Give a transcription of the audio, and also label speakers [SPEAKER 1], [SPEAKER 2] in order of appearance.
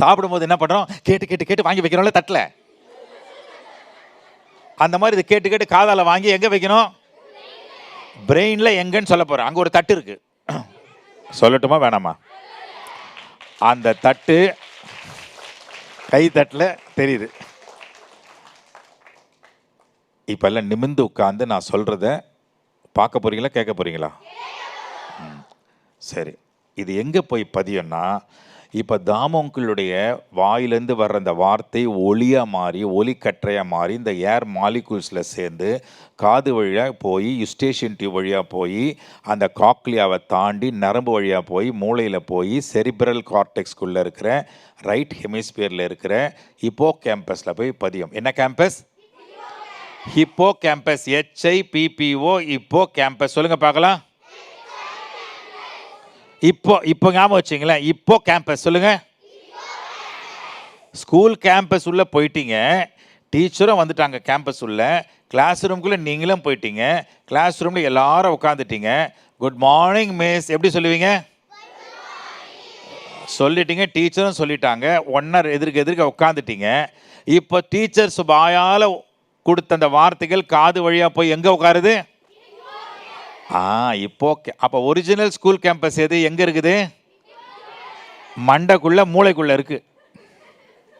[SPEAKER 1] சாப்பிடும்போது என்ன பண்ணுறோம் கேட்டு கேட்டு கேட்டு வாங்கி வைக்கிறோம்ல தட்டில். அந்த மாதிரி இதை கேட்டு கேட்டு காதால் வாங்கி எங்கே வைக்கணும்? பிரெயினில் எங்கன்னு சொல்ல போகிறேன் அங்கே ஒரு தட்டு இருக்கு. சொல்லட்டுமா வேணாமா? அந்த தட்டு கை தட்டில் தெரியுது. இப்போல்லாம் நிமிந்து உட்காந்து நான் சொல்கிறத பார்க்க போகிறீங்களா கேட்க போகிறீங்களா சரி. இது எங்கே போய் பதியும்னா இப்போ தாமோங்களுடைய வாயிலேருந்து வர்ற அந்த வார்த்தை ஒளியாக மாறி ஒலிக்கற்றையாக மாறி இந்த ஏர் மாலிகூல்ஸில் சேர்ந்து காது வழியாக போய் யுஸ்டேஷன் டியூப் வழியாக போய் அந்த காக்லியாவை தாண்டி நரம்பு வழியாக போய் மூளையில் போய் செரிபிரல் கார்டெக்ஸ்குள்ளே இருக்கிற ரைட் ஹெமிஸ்பியரில் இருக்கிற இப்போ கேம்பஸில் போய் பதியும். என்ன கேம்பஸ் ஹிப்போ கேம்பஸ் ஹெச்ஐ பிபிஓ இப்போ கேம்பஸ் சொல்லுங்கள் பார்க்கலாம். இப்போ இப்போ ஞாபகம் வச்சிங்களேன். இப்போ கேம்பஸ் சொல்லுங்க. ஸ்கூல் கேம்பஸ் உள்ள போயிட்டீங்க. டீச்சரும் வந்துட்டாங்க கேம்பஸ் உள்ள. கிளாஸ் ரூம்குள்ளே நீங்களும் போயிட்டீங்க. கிளாஸ் ரூமில் எல்லாரும் உட்காந்துட்டீங்க குட் மார்னிங் மிஸ் எப்படி சொல்லுவீங்க? சொல்லிட்டீங்க. டீச்சரும் சொல்லிட்டாங்க. ஒன்னர் எதிர்க்க எதிர்க்க உட்காந்துட்டீங்க இப்போ டீச்சர்ஸ் வாயால் கொடுத்த அந்த வார்த்தைகள் காது வழியாக போய் எங்கே உட்காருது? ஆ இப்போ கே- அப்போ ஒரிஜினல் ஸ்கூல் கேம்பஸ் எது? எங்கே இருக்குது? மண்டைக்குள்ளே மூளைக்குள்ள இருக்கு.